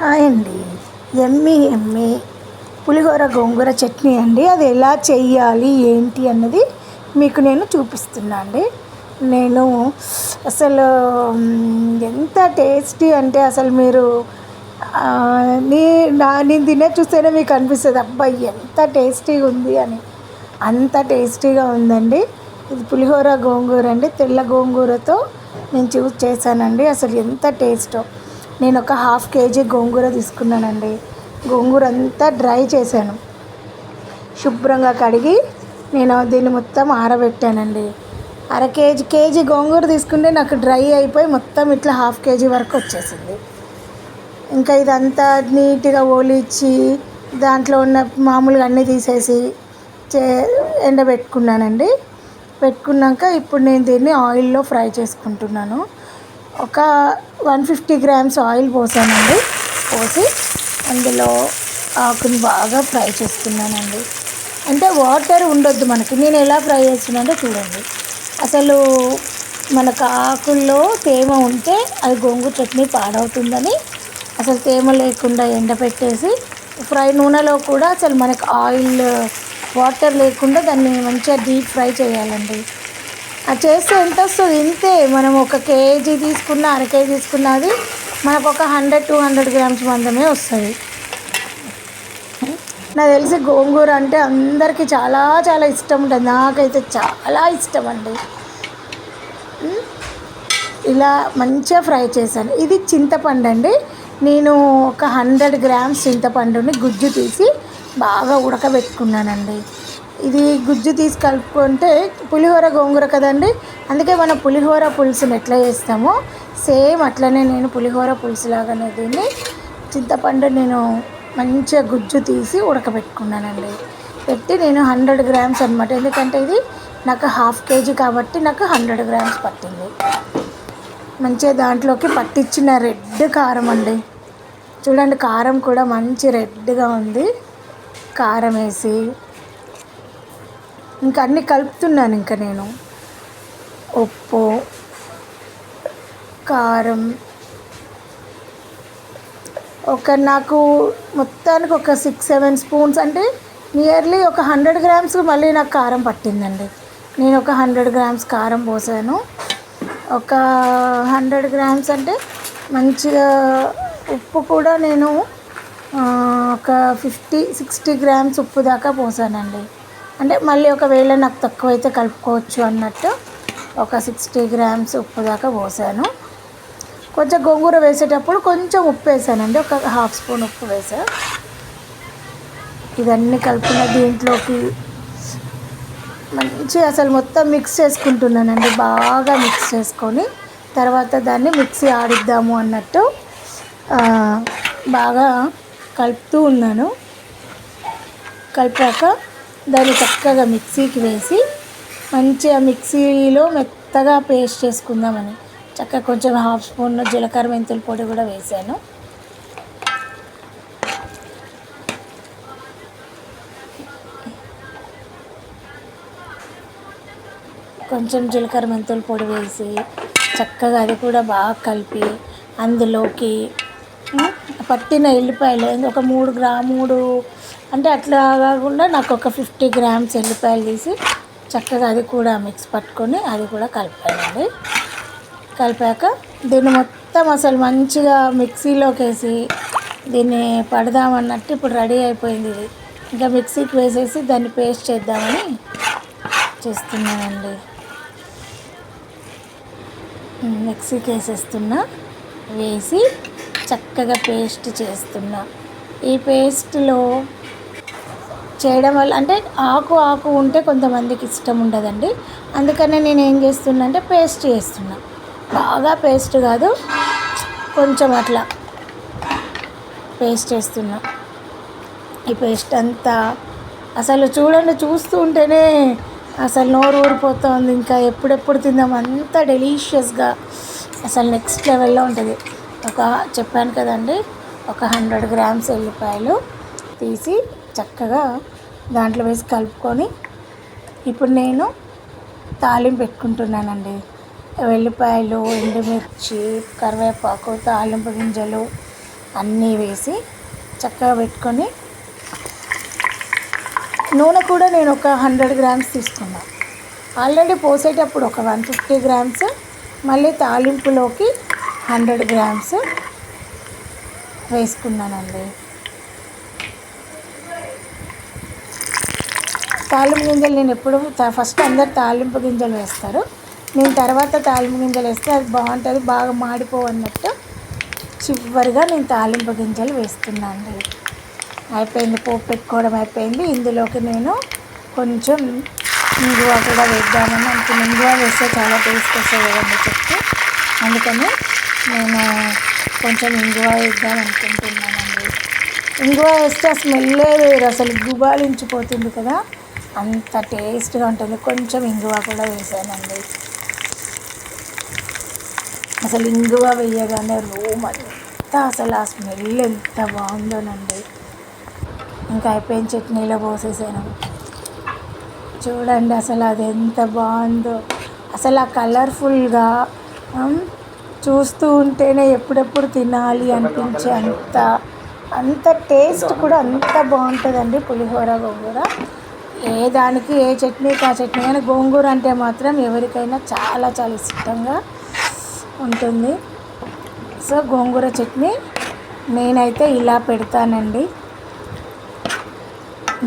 Hi అండి. ఎమ్మి ఎమ్మి. పులిహోర గోంగూర చట్నీ అండి. అది ఎలా చేయాలి ఏంటి అన్నది మీకు నేను చూపిస్తున్నా అండి. నేను అసలు ఎంత టేస్టీ అంటే అసలు మీరు నీ నా నేను తినే చూస్తేనే మీకు అనిపిస్తుంది అబ్బాయి ఎంత టేస్టీగా ఉంది అని. అంత టేస్టీగా ఉందండి. ఇది పులిహోర గోంగూర అండి. తెల్ల గోంగూరతో నేను చూస్ చేశానండి. అసలు ఎంత టేస్టో. నేను ఒక హాఫ్ కేజీ గోంగూర తీసుకున్నానండి. గోంగూర అంతా డ్రై చేశాను. శుభ్రంగా కడిగి నేను దీన్ని మొత్తం ఆరబెట్టానండి. అర కేజీ కేజీ గోంగూర తీసుకుంటే నాకు డ్రై అయిపోయి మొత్తం ఇట్లా హాఫ్ కేజీ వరకు వచ్చేసింది. ఇంకా ఇదంతా నీట్గా ఓలిచ్చి దాంట్లో ఉన్న మామూలుగా అన్నీ తీసేసి చే ఎండబెట్టుకున్నానండి. పెట్టుకున్నాక ఇప్పుడు నేను దీన్ని ఆయిల్లో ఫ్రై చేసుకుంటున్నాను. ఒక వన్ ఫిఫ్టీ గ్రామ్స్ ఆయిల్ పోసానండి. పోసి అందులో ఆకుని బాగా ఫ్రై చేసుకున్నానండి అంటే వాటర్ ఉండొద్దు మనకి. నేను ఎలా ఫ్రై చేస్తున్నానో చూడండి. అసలు మనకు ఆకుల్లో తేమ ఉంటే అది గోంగూర చట్నీ పాడవుతుందని అసలు తేమ లేకుండా ఎండపెట్టేసి ఫ్రై నూనెలో కూడా అసలు మనకు ఆయిల్ వాటర్ లేకుండా దాన్ని మంచిగా డీప్ ఫ్రై చేయాలండి. అది చేస్తే ఎంత వస్తుంది ఇంతే. మనం ఒక కేజీ తీసుకున్న అర కేజీ తీసుకున్నది మనకు ఒక హండ్రెడ్ టూ హండ్రెడ్ గ్రామ్స్ మందమే వస్తుంది. నాకు తెలిసి గోంగూర అంటే అందరికీ చాలా చాలా ఇష్టం ఉంటుంది. నాకైతే చాలా ఇష్టం అండి. ఇలా మంచిగా ఫ్రై చేశాను. ఇది చింతపండు అండి. నేను ఒక హండ్రెడ్ గ్రామ్స్ చింతపండుని గుజ్జు తీసి బాగా ఉడకబెట్టుకున్నానండి. ఇది గుజ్జు తీసి కలుపుకుంటే పులిహోర గోంగూర కదండి. అందుకే మనం పులిహోర పులుసుని ఎట్లా చేస్తామో సేమ్ అట్లనే నేను పులిహోర పులుసు లాగానే దీన్ని చింతపండు నేను మంచిగా గుజ్జు తీసి ఉడకబెట్టుకున్నానండి. పెట్టి నేను హండ్రెడ్ గ్రామ్స్ అనమాట ఎందుకంటే ఇది నాకు హాఫ్ కేజీ కాబట్టి నాకు హండ్రెడ్ గ్రామ్స్ పట్టింది. మంచిగా దాంట్లోకి పట్టించిన రెడ్ కారం అండి. చూడండి కారం కూడా మంచి రెడ్గా ఉంది. కారం వేసి ఇంకా అన్నీ కలుపుతున్నాను ఇంకా నేను. ఉప్పు కారం ఒక నాకు మొత్తానికి ఒక సిక్స్ సెవెన్ స్పూన్స్ అంటే నియర్లీ ఒక హండ్రెడ్ గ్రామ్స్ మళ్ళీ నాకు కారం పట్టిందండి. నేను ఒక హండ్రెడ్ గ్రామ్స్ కారం పోసాను. ఒక హండ్రెడ్ గ్రామ్స్ అంటే మంచిగా ఉప్పు కూడా నేను ఒక ఫిఫ్టీ సిక్స్టీ గ్రామ్స్ ఉప్పు దాకా పోసానండి. అంటే మళ్ళీ ఒకవేళ నాకు తక్కువైతే కలుపుకోవచ్చు అన్నట్టు ఒక సిక్స్టీ గ్రామ్స్ ఉప్పు దాకా పోసాను. కొంచెం గోంగూర వేసేటప్పుడు కొంచెం ఉప్పు వేసానండి ఒక హాఫ్ స్పూన్ ఉప్పు వేసా. ఇవన్నీ కలిపిన దీంట్లోకి మంచి అసలు మొత్తం మిక్స్ చేసుకుంటున్నానండి. బాగా మిక్స్ చేసుకొని తర్వాత దాన్ని మిక్సీ ఆడిద్దాము అన్నట్టు బాగా కలుపుతూ ఉన్నాను. కలిపాక దాన్ని చక్కగా మిక్సీకి వేసి మంచిగా మిక్సీలో మెత్తగా పేస్ట్ చేసుకుందామని. చక్కగా కొంచెం హాఫ్ స్పూన్ జీలకర్ర మెంతుల పొడి కూడా వేసాను. కొంచెం జీలకర్ర మెంతుల పొడి వేసి చక్కగా అది కూడా బాగా కలిపి అందులోకి పట్టిన ఎల్లిపాయలు ఒక మూడు గ్రా మూడు అంటే అట్లా కాకుండా నాకు ఒక ఫిఫ్టీ గ్రామ్స్ ఎల్లిపాయలు తీసి చక్కగా అది కూడా మిక్స్ పట్టుకొని అది కూడా కలిపానండి. కలిపాక దీన్ని మొత్తం అసలు మంచిగా మిక్సీలోకి వేసి దీన్ని పడదామన్నట్టు ఇప్పుడు రెడీ అయిపోయింది ఇది. ఇంకా మిక్సీకి వేసేసి దాన్ని పేస్ట్ చేద్దామని చేస్తున్నానండి. మిక్సీకి వేసేస్తున్నా వేసి చక్కగా పేస్ట్ చేస్తున్నా. ఈ పేస్ట్లో చేయడం వల్ల అంటే ఆకు ఆకు ఉంటే కొంతమందికి ఇష్టం ఉండదండి. అందుకనే నేను ఏం చేస్తున్నా అంటే పేస్ట్ చేస్తున్నా. బాగా పేస్ట్ కాదు కొంచెం అట్లా పేస్ట్ చేస్తున్నా. ఈ పేస్ట్ అంతా అసలు చూడండి చూస్తూ ఉంటేనే అసలు నోరు ఊరిపోతుంది. ఇంకా ఎప్పుడెప్పుడు తిందాం అంత డెలీషియస్గా అసలు నెక్స్ట్ లెవెల్లో ఉంటుంది. ఒక చెప్పాను కదండి ఒక హండ్రెడ్ గ్రామ్స్ ఎల్లిపాయలు తీసి చక్కగా దాంట్లో వేసి కలుపుకొని ఇప్పుడు నేను తాలింపు పెట్టుకుంటున్నానండి. వెల్లిపాయలు ఎండుమిర్చి కరివేపాకు తాలింపు గింజలు అన్నీ వేసి చక్కగా పెట్టుకొని నూనె కూడా నేను ఒక హండ్రెడ్ గ్రామ్స్ తీసుకున్నాను ఆల్రెడీ పోసేటప్పుడు ఒక వన్ ఫిఫ్టీ గ్రామ్స్ మళ్ళీ తాలింపులోకి హండ్రెడ్ గ్రామ్స్ వేసుకున్నానండి. తాలింపు గింజలు నేను ఎప్పుడు ఫస్ట్ అందరు తాలింపు గింజలు వేస్తారు. నేను తర్వాత తాలింపు గింజలు వేస్తే అది బాగుంటుంది బాగా మాడిపోవన్నట్టు చివరిగా నేను తాలింపు గింజలు వేస్తున్నాను అండి అయిపోయింది పోపు పెట్టుకోవడం అయిపోయింది. ఇందులోకి నేను కొంచెం ఇంగువ కూడా వేద్దామని అనుకున్న ఇంగువ వేస్తే చాలా టేస్ట్ వస్తుంది కదండి చెప్తే అందుకని నేను కొంచెం ఇంగువ వేద్దాం అనుకుంటున్నానండి ఇంగువ వేస్తే ఆ స్మెల్లే అసలు గుబాలించిపోతుంది కదా. అంత టేస్ట్గా ఉంటుంది. కొంచెం ఇంగువ కూడా వేసానండి. అసలు ఇంగువ వేయగానే రూమ్ అంతా అసలు ఆ స్మెల్ ఎంత బాగుందోనండి. ఇంకా అయిపోయిన చట్నీలో పోసేసాను. చూడండి అసలు అది ఎంత బాగుందో. అసలు ఆ కలర్ఫుల్గా చూస్తూ ఉంటేనే ఎప్పుడెప్పుడు తినాలి అనిపించే అంత అంత టేస్ట్ కూడా అంత బాగుంటుందండి పులిహోర గోంగూర. ఏ దానికి ఏ చట్నీకి ఆ చట్నీ కానీ గోంగూర అంటే మాత్రం ఎవరికైనా చాలా చాలా ఇష్టంగా ఉంటుంది. సో గోంగూర చట్నీ నేనైతే ఇలా పెడతానండి.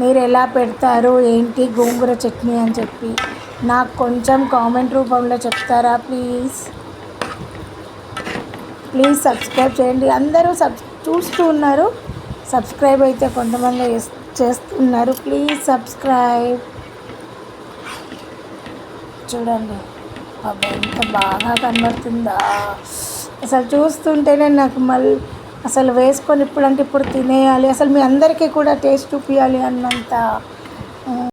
మీరు ఎలా పెడతారు ఏంటి గోంగూర చట్నీ అని చెప్పి నాకు కొంచెం కామెంట్ రూపంలో చెప్తారా ప్లీజ్? ప్లీజ్ సబ్స్క్రైబ్ చేయండి. అందరూ సబ్ చూస్తూ ఉన్నారు. సబ్స్క్రైబ్ అయితే కొంతమంది చేస్- చేస్తున్నారు. Please subscribe. చూడండి. బాబా ఎంత బాగా కనబడుతుందా? అసలు చూస్తుంటేనే నాకు మళ్ళీ అసలు వేసుకొని ఇప్పుడంటే ఇప్పుడు తినేయాలి. అసలు మీ అందరికీ కూడా టేస్ట్ చూపించాలి అన్నంత.